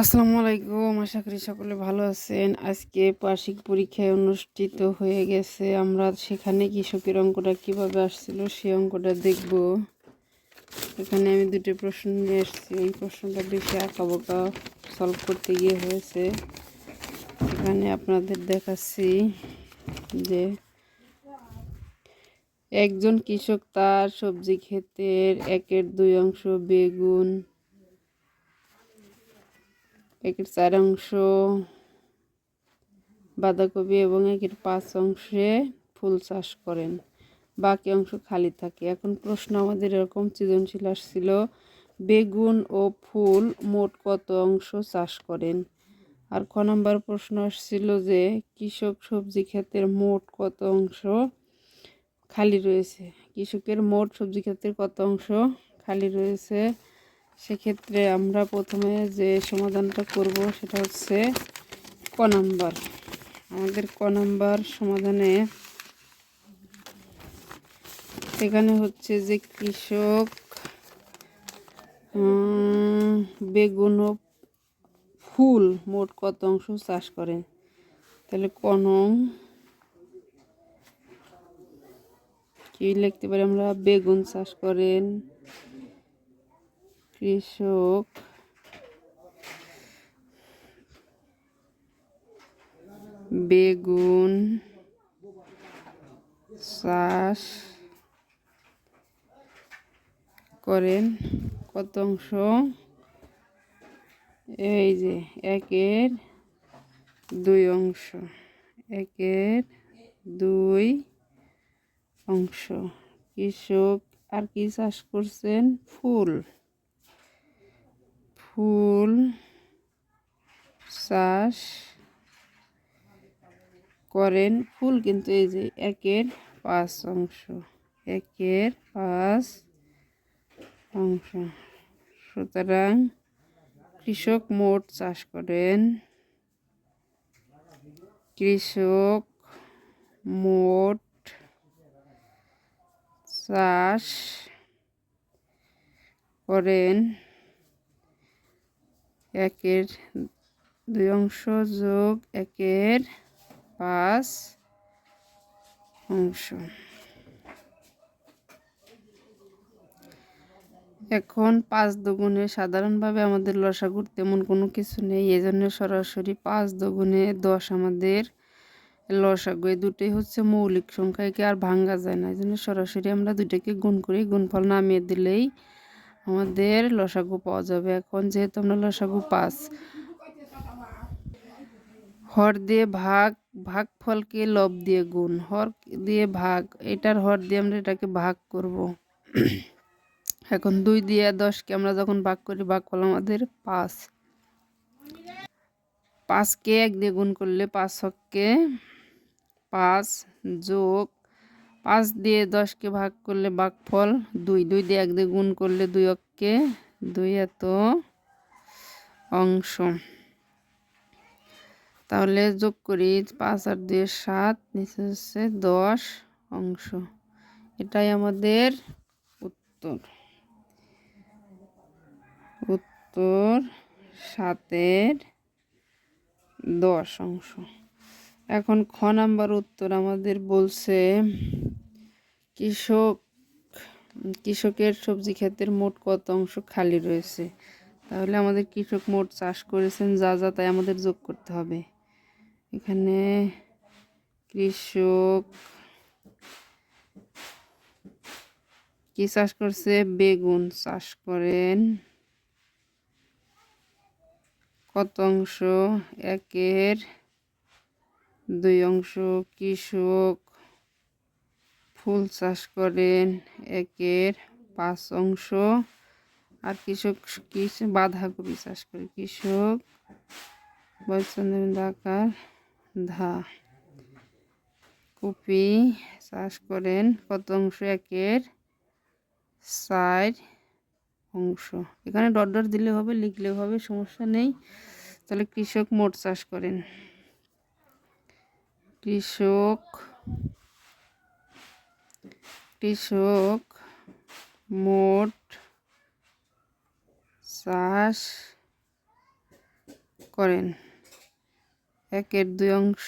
আসসালামু আলাইকুম। আশা করি সকলে ভালো আছেন। আজকে বার্ষিক পরীক্ষায় অনুষ্ঠিত হয়ে গেছে। আমরা সেখানে কৃষকের অঙ্কটা কীভাবে আসছিল সেই অঙ্কটা দেখব। এখানে আমি দুটো প্রশ্ন নিয়ে এসেছি এই প্রশ্নটা বেশি আঁকাবোকা সলভ করতে গিয়ে হয়েছে। এখানে আপনাদের দেখাচ্ছি যে একজন কৃষক তার সবজি ক্ষেতের একের দুই অংশ বেগুন একের চার অংশ বাঁধাকপি এবং একের পাঁচ অংশে ফুল চাষ করেন। বাকি অংশ খালি থাকে। এখন প্রশ্ন আমাদের এরকম সৃজনশীল আসছিল, বেগুন ও ফুল মোট কত অংশ চাষ করেন? আর ক নম্বর প্রশ্ন আসছিল যে, কৃষক সবজি ক্ষেতের মোট কত অংশ খালি রয়েছে? কৃষকের মোট সবজি ক্ষেতের কত অংশ খালি রয়েছে? সেক্ষেত্রে আমরা প্রথমে যে সমাধানটা করব সেটা হচ্ছে ক নাম্বার। আমাদের ক নাম্বার সমাধানে এখানে হচ্ছে যে কৃষক বেগুন ও ফুল মোট কত অংশ চাষ করেন তাহলে কোন কি লিখতে পারি আমরা? বেগুন চাষ করেন। কৃষক। বেগুন চাষ করেন। কত অংশ? এই যে একের দুই অংশ। একের দুই অংশ। কৃষক আর কি চাষ করছেন? ফুল। ফুল, চাষ করেন। ফুল কিন্তু এই যে একের পাঁচ অংশ, একের পাঁচ অংশ। সুতরাং কৃষক মোট চাষ করেন। কৃষক মোট চাষ করেন। একের দুই অংশ যোগ একের পাঁচ অংশ। এখন পাঁচ দুগুণে সাধারণভাবে আমাদের লসাগুর তেমন কোনো কিছু নেই এই জন্য সরাসরি পাঁচ দুগুণে দশ আমাদের লসাগু। এই দুটোই হচ্ছে মৌলিক সংখ্যা, একে আর ভাঙ্গা যায় না। এই জন্য সরাসরি আমরা দুটাকে গুণ করি, গুণফল নামিয়ে দিলেই আমাদের লসাগু পাওয়া যাবে। এখন যেহেতু আমরা লসাগু পাস হর দিয়ে ভাগ ভাগ ফলকে লব দিয়ে গুণ। হর দিয়ে ভাগ, এটার হর দিয়ে আমরা এটাকে ভাগ করব। এখন দুই দিয়ে দশকে আমরা যখন ভাগ করি ভাগ ফল আমাদের পাঁচ। পাঁচকে এক দিয়ে গুণ করলে পাঁচ হককে পাঁচ যোগ পাঁচ দিয়ে দশকে ভাগ করলে ফল দুই দুই দিয়ে এক দিয়ে গুণ করলে দুই অক্ষে দুই এত অংশ। তাহলে যোগ করি, পাঁচ আর দুই সাত, নিচে হচ্ছে দশ অংশ। এটাই আমাদের উত্তর। উত্তর সাতের দশ অংশ। এখন খ নাম্বার উত্তর আমাদের বলছে কৃষক, কৃষকের সবজি ক্ষেতের মোট কত অংশ খালি রয়েছে? তাহলে আমাদের কৃষক মোট চাষ করেছেন, যা যা তাই আমাদের যোগ করতে হবে। এখানে কৃষক কি চাষ করছে? বেগুন চাষ করেন। কত অংশ? একের দুই অংশ কৃষক ফুল চাষ করেন, একের পাঁচ অংশ। আর কৃষক বাঁধাকপি চাষ করে। কৃষক বৈচন্দ্র আকার ধা। কপি চাষ করেন, কত অংশ? একের চার অংশ। এখানে ডট ডট দিলে হবে লিখলেও হবে, সমস্যা নেই। তাহলে কৃষক মোট চাষ করেন। কৃষক কৃষক মোট চাষ করেন। একের দুই অংশ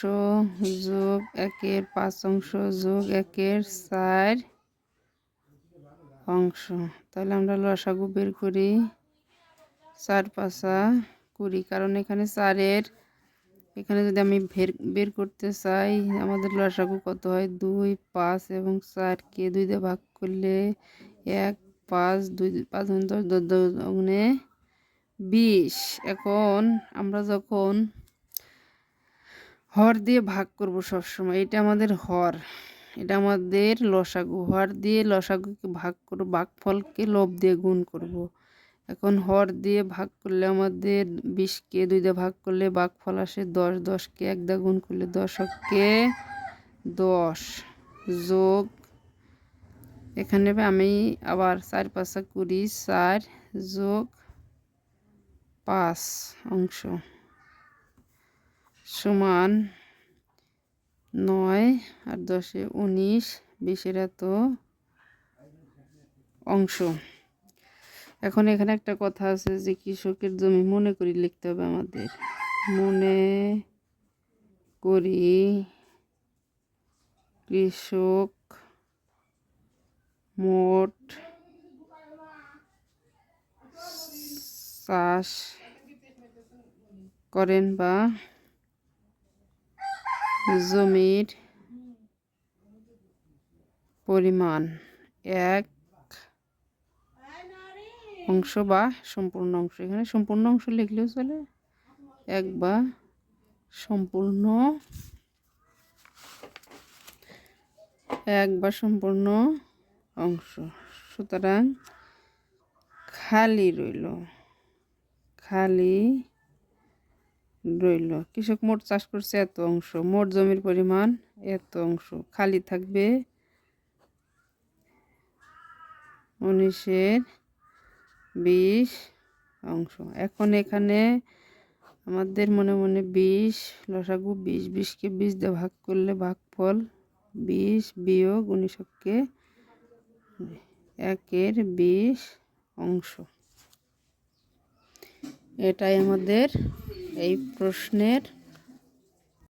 যোগ একের পাঁচ অংশ যোগ একের চার অংশ। তাহলে আমরা লসাগু বের করি, চার পাঁচা কুড়ি, কারণ এখানে চারের এখানে যদি আমি বের বের করতে চাই, আমাদের লসাগু কত হয়? দুই, পাঁচ এবং চারকে দুই দিয়ে ভাগ করলে এক, পাঁচ, দুই, পাঁচ দশ দশ দশ বিশ। এখন আমরা যখন হর দিয়ে ভাগ করব সবসময়, এটা আমাদের হর, এটা আমাদের লসাগু। হর দিয়ে লসাগুকে ভাগ করব ভাগফলকে লোভ দিয়ে গুণ করব। এখন হর দিয়ে ভাগ করলে আমাদের বিশকে দুই দিয়ে ভাগ করলে ভাগফল আসে দশ, দশকে এক দা গুণ করলে দশককে দশ যোগ এখানে আমি আবার চার পাঁচা কুড়ি, চার যোগ পাঁচ অংশ সমান নয় আর দশে উনিশ, বিশের এত অংশ। এখন এখানে একটা কথা আছে যে কৃষকের জমি মনে করি লিখতে হবে আমাদের। মনে করি কৃষক মোট চাষ করেন বা জমির পরিমাণ এক অংশ বা সম্পূর্ণ অংশ। এখানে সম্পূর্ণ অংশ লিখলেও চলে। এক বা সম্পূর্ণ। এক বা সম্পূর্ণ অংশ। সুতরাং খালি রইল। খালি রইল। কৃষক মোট চাষ করছে এত অংশ। মোট জমির পরিমাণ এত অংশ। খালি থাকবে উনিশের বিশ অংশ। এখন এখানে আমাদের মনে মনে বিশ, লসাগু বিশ, বিশকে বিশ দিয়ে ভাগ করলে ভাগফল বিশ বিয়োগ উনিশকে একের বিশ অংশ। এটাই আমাদের এই প্রশ্নের